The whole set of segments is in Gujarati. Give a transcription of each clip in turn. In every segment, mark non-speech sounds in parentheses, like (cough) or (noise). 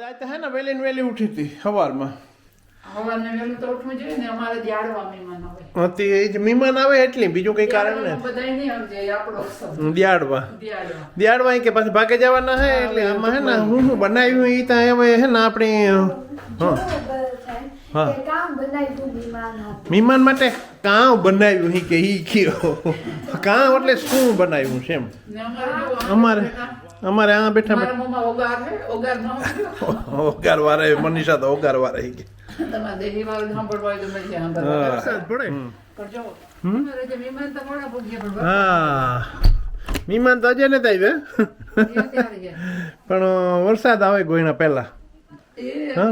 ત્યાં તો હે ને વહેલી ને વહેલી ઉઠી હતી સવારમાં. હવારને વહેલું તો ઉઠવું જોઈએ ને અમારે જાડવા મહેમાન આવે. હતી એ જ મહેમાન આવે એટલી બીજું કઈ કારણ ને બધાય નહીં સમજે આપણો કે પાછી ભાગે જવાના હે એટલે આમાં હે ને હું શું બનાવ્યું એ ત્યાં હવે હે ને આપણી હા. હા. મહેમાન માટે કાં બનાવ્યું હી કે હી કયો. કાં એટલે શું બનાવ્યું છે એમ? અમારે અમારે આ બેઠા મારા ઓગાર છે ઓગાર ન હોય. ઓગાર વારે મનીષા તો ઓગાર વારે કે. હા. મહેમાન તો મોડા ભોગીએ થાય. પણ વરસાદ આવે ગોયના પહેલા.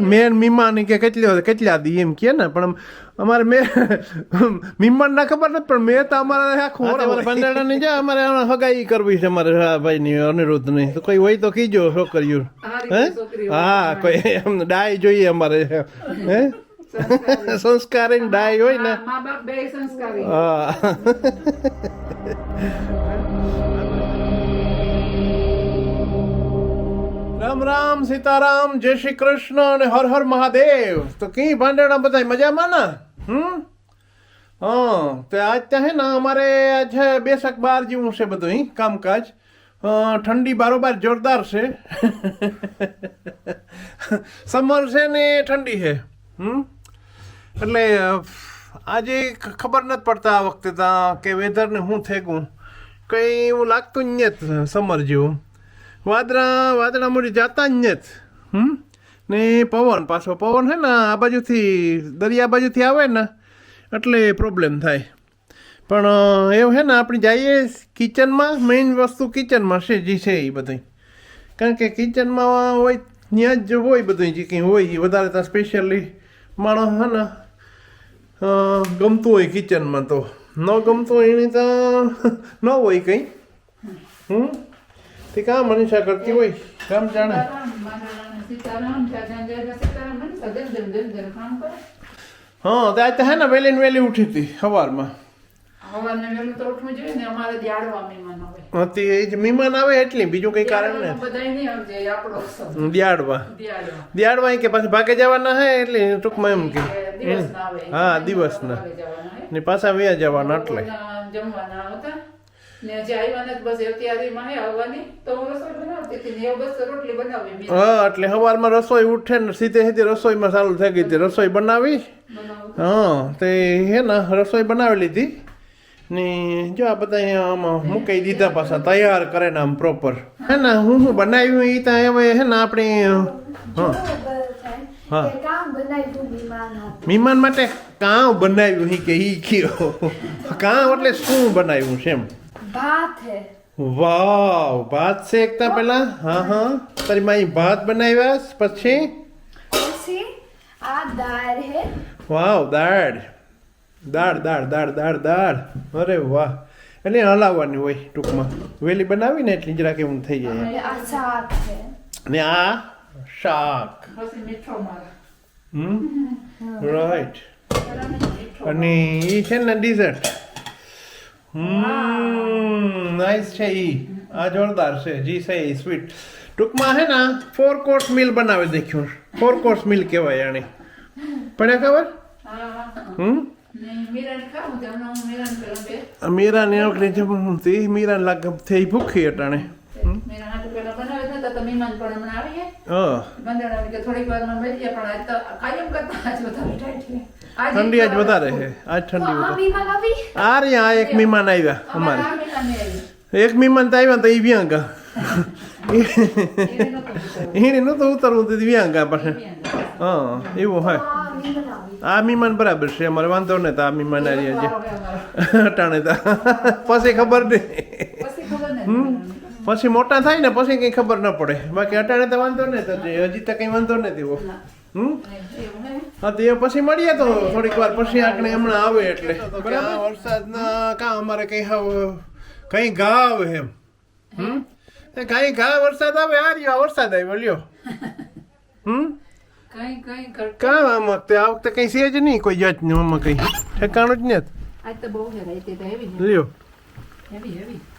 મેન મીમાન કે કેટલી કેટલા દી એમ કે ને પણ અમારે મેં મીમાન ના ખબર નથી પણ મેં તો અમારે આખું અમારે પાંદડા ની જાય અમારે હગાઈ કરવી છે અમારે હા ભાઈ ની અનિરુદ્ધની તો કોઈ હોય તો કીજો છોકરીઓ. હે? હા કોઈ એમ ડાય જોઈએ અમારે. (laughs) હે? સંસ્કારી. ડાય હોય ને. મા બાપ બે સંસ્કારી. હા. (laughs) રામ રામ સીતારામ, જય શ્રી કૃષ્ણ અને હર હર મહાદેવ. તો કઈ ભાંડેણા બધા મજામાં ને? હમ? હા, તો આજ ત્યાં હે ને અમારે આજે બેસક બાર જેવું છે બધું ઈ કામકાજ. ઠંડી બારોબાર જોરદાર છે. સમર છે ને ઠંડી છે. હમ? એટલે, આજે ખબર નથી પડતા આ વખતે ત્યાં કે વેધરને હું થેગું. કંઈ એવું લાગતું જ નથી સમર જેવું. વાદળા વાદળા મોડી જાતા જ હમ? ને પવન, પાછો પવન હે ને, આ બાજુથી, દરિયા બાજુથી આવે ને, એટલે પ્રોબ્લેમ થાય. પણ એવું હે ને, આપણે જઈએ કિચનમાં મેઇન વસ્તુ કિચનમાં છે, જે છે એ બધી. કારણ કે કિચનમાં હોય, ત્યાં જ હોય બધું જે કંઈ હોય એ વધારે ત્યાં સ્પેશિયલી માણસ હે ને ગમતું હોય કિચનમાં તો. ન ગમતું હોય એને તો, (laughs) ન હોય કંઈ. હમ? તે કા મનીષા કરતી હોય. કામ જાણે. તો. હા ત્યાં તો હે ને વહેલી ને વહેલી ઉઠી હતી સવારમાં મહેમાન આવે. હતી એ જ આવે એટલી બીજું કંઈ કારણ ને. દિયાળવા ઈ કે પાછી ભાગે જવાના હે એટલે ટૂંકમાં એમ કે. હા દિવસના. ભાગે જવાના હે. ને પાછા વ્યા જવાના એટલે. જમવાના હતા. ને જે આવ્યા બસ અત્યારે માં આવવાની. તો હું રસોઈ બનાવતી હતી ને બસ રોટલી બનાવી હા એટલે સવારમાં રસોઈ ઉઠે ને સીધે સીધી રસોઈમાં ચાલુ થઈ ગઈ હતી. રસોઈ બનાવી. હા તે હે ને રસોઈ બનાવી લીધી. ને જો આ બધા અહીંયા આમાં મૂકી દીધા પાછા તૈયાર કરે ને આમ પ્રોપર હે ને હું શું બનાવ્યું એ ત્યાં હવે હે ને આપણી હા. મહેમાન માટે કાં બનાવ્યું કે ઈ કયો. કાં એટલે શું બનાવ્યું છે એમ? ભાત હે. વાવ ભાત શેકતા પહેલા હા હા. તારી માઈ ભાત બનાવ્યા પછી? પછી આ દાળ હે. વાવ દાળ. દાળ દાળ દાળ દાળ દાળ. અરે વાહ. એટલે હલાવવાની હોય ટૂંકમાં. વેલી બનાવી ને એટલી જરાક એવું થઈ જાય. આ શાક છે ને આ શાક. પછી મીઠો મારે હમ? રાઈટ અને એ છે ને ડીઝર્ટ હમ નાઈસ છે ઈ. આ જોરદાર છે. જી છે સ્વીટ ટૂંકમાં હે ને ફોર કોર્સ મિલ બનાવી દેખ્યું. ફોર કોર્સ મિલ કહેવાય આને. પડ્યા ખબર? હમ? મીરા ને ઓકલી જમતી મીરા લાગે થઈ ભૂખી અટાણે. મહેમાન પણ હમણાં આવી ગયા હા. બંધાણા કે થોડીક વારમાં મળી ગયા પણ આજ તો કાયમ કરતા આજ વધારે ટાઈટ છે. ઠંડી આજ વધારે છે. આજ ઠંડી વધારે. આ આવી? આ એક મહેમાન આવ્યા અમારે. એક મહેમાન તો આવ્યા તો એ વ્યાંગા. એને નહોતું ઉતરવું તો વ્યાંગા પાસે હા એવું હોય. આ મહેમાન બરાબર છે અમારે વાંધો નહીં તો આ મહેમાન આ રહ્યા છે. અટાણે તો. પછી ખબર નહીં. પછી પછી મોટા થાય ને પછી કઈ ખબર ન પડે. બાકી અટાણે તો વાંધો નહીં તો હજી તો કઈ વાંધો નથી એવો. હમ? હા તો એ પછી મળીએ તો થોડીક વાર. પછી આપણે હમણાં આવે એટલે. બરાબર? વરસાદના કા અમારે કઈ હાવ કઈ ઘા આવે એમ હમ? કઈ ઘા વરસાદ આવે આ રહ્યો આ વરસાદ આવ્યો લ્યો. (laughs) હમ? કઈ કઈ કર કા આમ વખતે આ વખતે કઈ છે જ નહીં કોઈ જાતનું આમાં કઈ. ઠેકાણું જ નથી આજ તો બહુ લ્યો.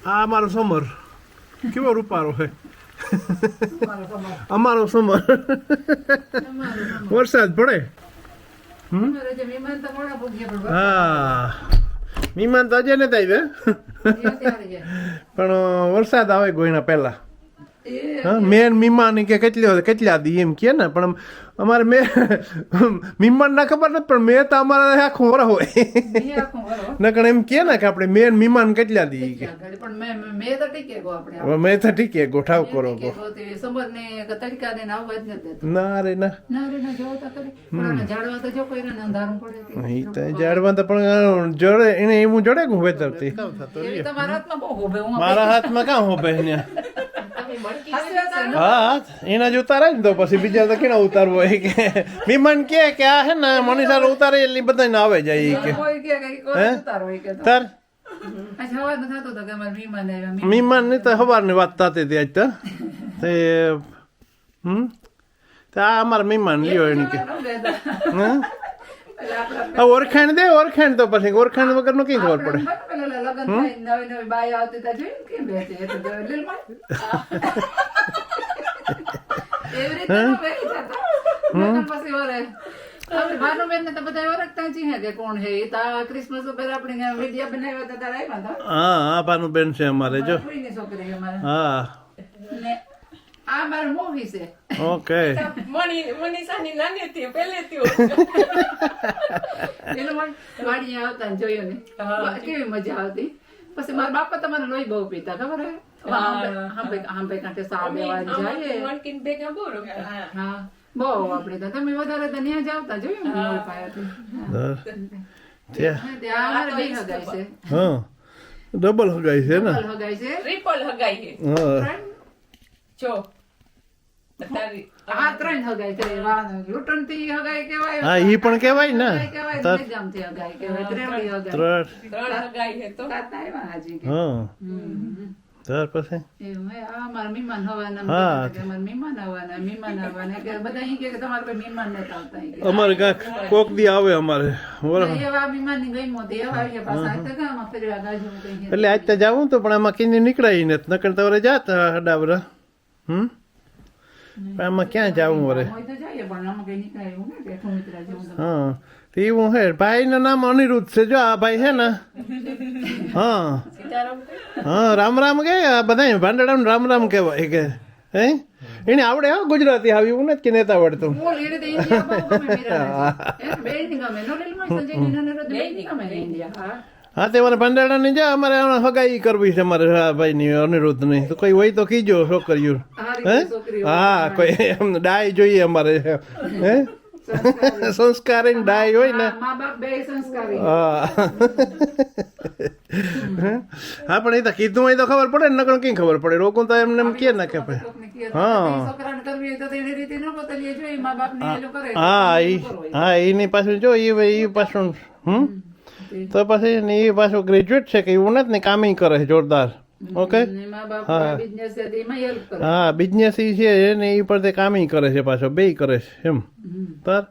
આ અમારો સમર. કેવો રૂપારો છે. અમારો સમર. વરસાદ પડે. હા. મહેમાન તો નથી આવ્યા એ પણ વરસાદ આવે ગોયના પહેલા. હા મેન મીમાન કે કેટલી કેટલા દી એમ કે ને પણ અમારે મેં મીમાન ના ખબર નથી પણ મેં તો અમારે આખું વર હોય એ આખું વરો. નકર એમ કે ને કે આપણે મેન મીમાન કેટલા દી કે આગળ પણ મેં મેં- મેં તો ટીકે ગો આપણે હવે મેં તો ઠીક છે ગોઠાવ કરો મેં ગો ટીકે ગો તે સમજને કે તડકાને ને આવવા જ નથી દેતો. ના રે ના ના રે ના જોવો તો ખરી. પણ આને ઝાડવા તો જો કોઈને અંધારું પડે તે. એ તો ઝાડમાં તો પણ જડે એને એવું જડે કે વેતરતી એવી તમારા હાથમાં બહુ હોભે. હું મારા હાથમાં કાં હોપે ને હાસ્ય છે ને? હા એના જ ઉતારાય ને તો પછી બીજા તો કેના ઉતારવો હોય કે વિમાન કે કે આ હે ને મનીષા ઉતારે એટલે બધાને આવે જાય કે. હે? હોય કે તો. તાર? મીમાનની તો સવારની વાત થતી હતી આજ તો. (laughs) તે હમ? તો આ અમારા મહેમાન લ્યો એને કે. હં? ઓળખાણ દે ઓળખાણ તો પછી ઓળખાણ વગરનું કઈ ખબર પડે? આપણે (laughs) પછી વરે. આપણે ભાનુબેનને તો બધા ઓળખતા જ છીએ કે કોણ છે. એ તો આ ક્રિસમસ ઉપર આપણે ત્યાં વીડિયો બનાવ્યો તો ત્યારે આવ્યા હતા. હા હા ભાનુબેન છે અમારે જો. ફોઈની છોકરી અમારે. હા. આ મારું મૂવી છે. ઓકે. (laughs) મણી મનીષાની નાની હતી પહેલેથી (laughs) મને વાડીએ આવતા જોયો ને. કેવી મજા આવતી. પછી મારા બાપા તમારે લોહી બહુ પીતા ખબર હે? હાંભે- હાંભે- હાંભે કાંઠે સા જાય વણકીન ભેગા બહુ રમતા હા. બહુ આપણે તો તમે વધારે તો ત્યાં જ આવતા જોયું ને લોહી પાયાથી. હા. ત્યાં. હા, તે આ અમારે બે હગાઈ છે. હા. ડબલ હગાઈ છે ને? હગાઈ છે. ટ્રિપલ હગાઈ છે. હા. ત્રણ? જો. આ ત્રણ હગાઈ છે. વાહ, લૂંટણથી હગાઈ કહેવાય હા ઈ પણ કેવાય ને. હગાઈ કહેવાય તાર- નિજામથી હગાઈ કહેવાય ત્રણ. ત્રણ. હગાઈ છે તો. તાતા આવ્યા હાજી કે. હા. હમ. ત્યાર પછી? એમ અમારા નથી કાંક કોક દી આવે અમારે એટલે આજ તો જાવું તો પણ આમાં કીને નીકળાય ને નકર તમારે જાત જાતા હમ? પણ આમાં ક્યાં જવું તો. હા તો એવું હે. ભાઈનું નામ અનિરુદ્ધ છે. જો આ ભાઈ છે ને. હા. હા રામ રામ કે આ બધા ભાંડડાનું રામ રામ કહેવાય કે. હે? એને આવડે હા ગુજરાતી આવી એવું નથી કે નેતા આવડતું. હે, હા. તે મારે ભંડારાની જા અમારે હગાઈ કરવી છે અમારે હા ભાઈની અનિરુદ્ધની. તો કોઈ હોય તો કીજો છોકરીઓ. હે? હા કોઈ એમ ડાય જોઈએ અમારે. હે? સંસ્કાર. ડાય હોય ને. હા હા. પણ એ તો કીધું હોય તો ખબર પડે ને નકર કઈ ખબર પડે? રોકું તો એમને એમ કે ના કે ભાઈ હા. હા એ હા એની પાછું જો એ એ પાછું હમ. તો પછી ને એ પાછું ગ્રેજ્યુએટ છે કે એવું નથી ને કામ કરે જોરદાર. ઓકે ને હા. હા બિઝનેસ ઈ છે એને એ પર તે કામે કરે છે પાછો બે કરે છે એમ. તાર?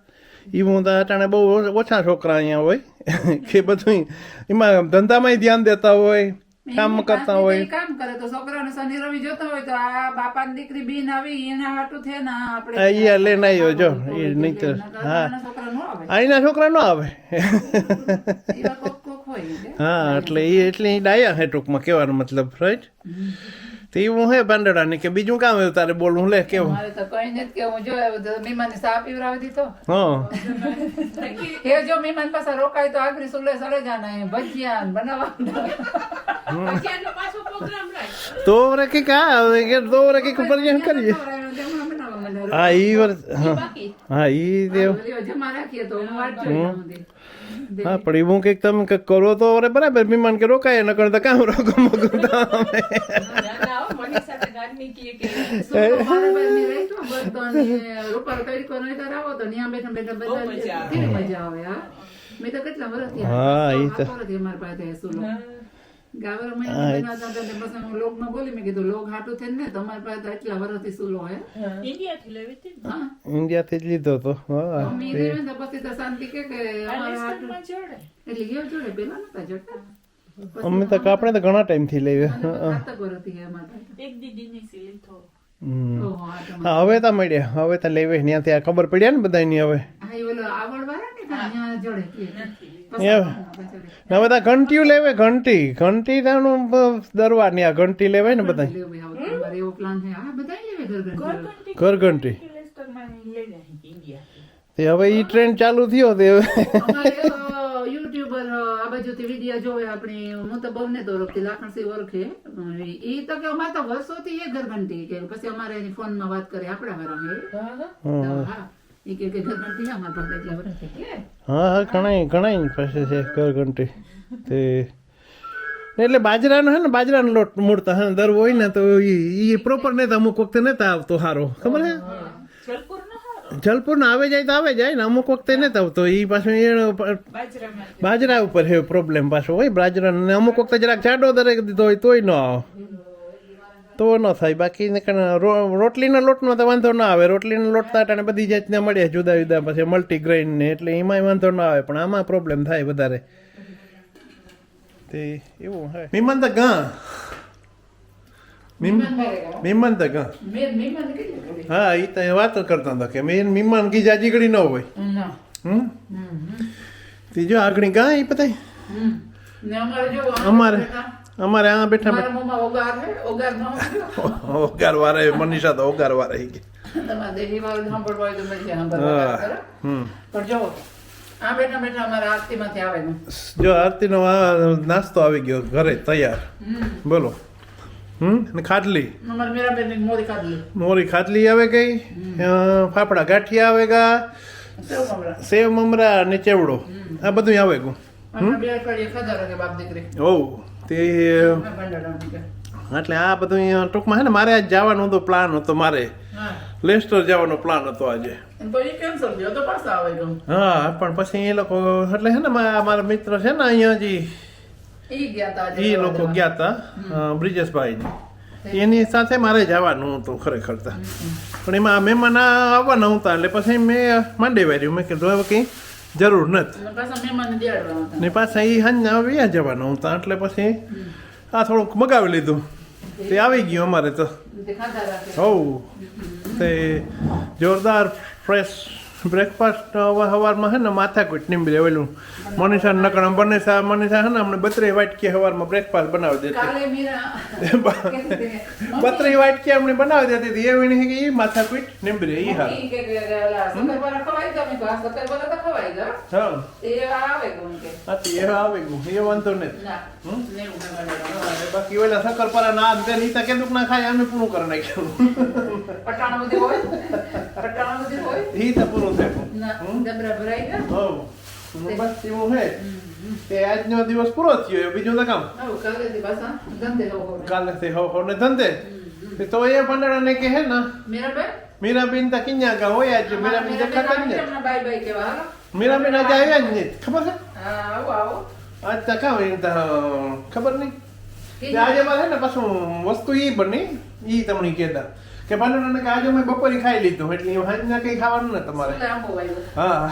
એ હું તો અટાણે બહુ ઓછા છોકરા અહીંયા હોય (laughs) કે બધું એમાં ધંધામાં ધ્યાન દેતા હોય કામ કરતા હોય. કામ કરે તો છોકરાને શનિ રવિ જોતા હોય તો આ બાપાની દીકરી બીન આવી એના હાટું થે ને આપણે અહીંયા લઈને આવ્યો જો એ નહીં તો હા. અહીંના છોકરા નો આવે. હા એટલે એ એટલે ડાયા હે ટૂંકમાં કહેવાનો મતલબ રાઈટ તો હું હે પાંદડાને કે બીજું કામ એવું તારે બોલવું લે કેવું મારે તો કઈ નથી કે હું જોયા તો મહેમાનને સા પીવડાવી દીધો. હા. એ જો મહેમાન પાસે રોકાય તો આગળ સુલે સડે જાના એ ભજીયા ને બનાવવા તો વરે કે કા તો વરે કે પરિણામ કરીએ. માંડે. હા ઈ વર હા. ઈ દેવ. હું પણ એવું કંઈક તમે કંઈક કરો તો અરે બરાબર મહેમાન કે રોકાય નકર કરતા કામ રોકો મગું તો અમે. ના ના હો, મનીષા તો ગાવર લોકમાં બોલી મેં કીધું લોક હાટું થઈને ને તમારી પાસે તો એટલા વર્ષથી સુલો હે. ઇન્ડિયાથી લેવી હતી ઇન્ડિયાથી જ લીધો તો પછી શાંતિ કે એટલે ગયો જોડે પેલા નતા અમે તો આપણે તો ઘણા લઈએ. એક દીદીની સીલ આ તો હા હવે તો મળ્યા. હવે તો લેવે. ત્યાંથી આ ખબર પડ્યા ને બધાની હવે? હા, એ ઓલો આવડવાળા ને ત્યાં ત્યાં જોડે? કે. ને હવે તો ઘંટીયું લેવે ઘંટી. ઘંટી તાનું દરવાની આ ઘંટી લેવાય ને બધા બધા ઘર ઘર ઘર ઘંટી. તે હવે ઈ ટ્રેન્ડ ચાલુ થયો તે હવે. અમારે યુટ્યુબર આ બાજુથી વીડિયો જોવે આપણી હું તો બહુ ને તો ઓળખતી લાખણસિંહ ઓળખે. એ તો કે અમારે તો વર્ષોથી એ ઘરઘંટી કે પછી અમારે એની ફોનમાં વાત કરે આપણા વાળા હે હા. હા હા ઘણાય ઘણાય પાસે છે ઘરઘંટી. તે એટલે બાજરાનો હે ને બાજરાનો લોટ મૂળતા હે દર હોય ને તો એ ઈ પ્રોપર નહીં તો અમુક વખતે નતા આવતો હારો. ખબર હે? જલપુર આવે જાય તો આવે જાય ને અમુક વખતે નથી આવતો. એ પાછું એ બાજરા ઉપર હે પ્રોબ્લેમ પાછો. હોય બાજરા ને અમુક વખતે જરાક જાડો દરેક દીધો હોય તોય ન આવે. તો ન થાય. બાકી રોટલીના લોટનો તો વાંધો ના આવે. રોટલીના લોટ તો અટાણે બધી જાતના મળે જુદા જુદા. પછી મલ્ટીગ્રેઇન ને એટલે એમાંય વાંધો ના આવે. પણ આમાં પ્રોબ્લેમ થાય વધારે. તે એવું હે. મીમાન તો ગા. મીમાન તો હા એ તો વાતો કરતા હતા કે મેં મીમાન કી જાજી ઘડી ન હોય. ના. હમ? ત્રીજો આગળ ગા એ પતાય અમારે અમારે આ બેઠા ઓગાર (laughs) વારે મનીષા તો ઓગાર વારે કે. હમ. જો આ બેઠા બેઠા અમારા આરતીમાંથી આવે ને. જો આરતીનો આ નાસ્તો આવી ગયો ઘરે તૈયાર. બોલો. હમ ખાટલી? મોરી ખાટલી. આવે ગઈ ફાફડા ગાંઠિયા આવે ગા? સેવ મમરા. ને અને ચેવડો. આ બધું આવે ગયું દીકરી. ઓ તે એટલે આ બધું અહીંયા ટૂંકમાં હે ને મારે આજ જવાનો હતો પ્લાન હતો મારે હા. લેસ્ટર જવાનો પ્લાન હતો આજે. હા પણ પછી એ લોકો એટલે છે ને મારા મિત્ર છે ને અહીંયા જી એ લોકો ગયા હતા બ્રિજેશભાઈ એની સાથે મારે જવાનું હતું ખરેખર પણ એમાં મહેમાન આવવાના હતા એટલે પછી મેં માંડી વાર્યું. મેં કીધું હવે કંઈ જરૂર નથી. ને પાછા એ હંજના વ્યા જવાના હતા એટલે પછી આ થોડુંક મગાવી લીધું. તે આવી ગયું અમારે તો. તે હવ તે જોરદાર ફ્રેશ બ્રેકફાસ્ટ સવારમાં હે ને માથાકૂટ નીંબી ઓલું મનીષા નકણ મનીષા મનીષા હે ને અમને બત્રી વાટકી સવારમાં બ્રેકફાસ્ટ બનાવી દેતી. (laughs) બત્રી વાટકી અમને બનાવી દેતી હતી. એ વીણી કે એ માથાકૂટ નીંબી એ હા બાકી ઓલા શક્કરપારા ના નીતા કેદુક ના ખાય અમે પૂરું કરી નાખ્યું. પટાણ બધી હોય? પટાણ બધી હોય? એ તો પૂરું બસ એવું હે તે આજનો દિવસ પૂરો થયો બીજું તો કામ. કાલે હો હો ને ધંધે તે તો એ ભંડારા ને કે હે ને મીરાબેન મીરાબેન તા કિન્યા ગા હોય આજ મીરાબેન દેખાતા જ આવી ને એમના બાય બાય કેવા મીરાબેન આજે આવ્યા જ નહીં ખબર છે આવો આવો આજ તા કામ એ તા ખબર નહીં તે આજે મારે ને પાછું વસ્તુ ઈ બની એ તમને કહેતા કે ભંડારા ને કે આજે મેં બપોરે ખાઈ લીધું. એટલે હાજના કઈ ખાવાનું ને તમારે. હા.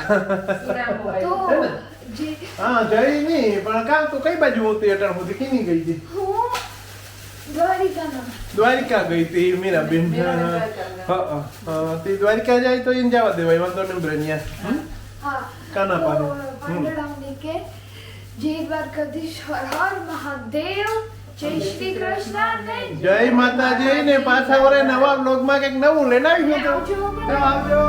જે હા જઈ નહીં પણ કામ તો કઈ બાજુ હોતી? અટાણ સુધી કીની ગઈ હતી? દ્વારિકા ગઈ હતી મીરાબેન. મીરાબેન દ્વારકા ગયા. હા હા, હા તે દ્વારિકા જાય તો એને જવા દેવાય વાંધો નહીં બ્રન્યા કાના પાડે જય દ્વારકાધીશ હર હર મહાદેવ જય શ્રી કૃષ્ણ ને જય માતાજી ને પાછા વરે નવા બ્લોગમાં કંઈક નવું લઈને આવી આવજો. આવજો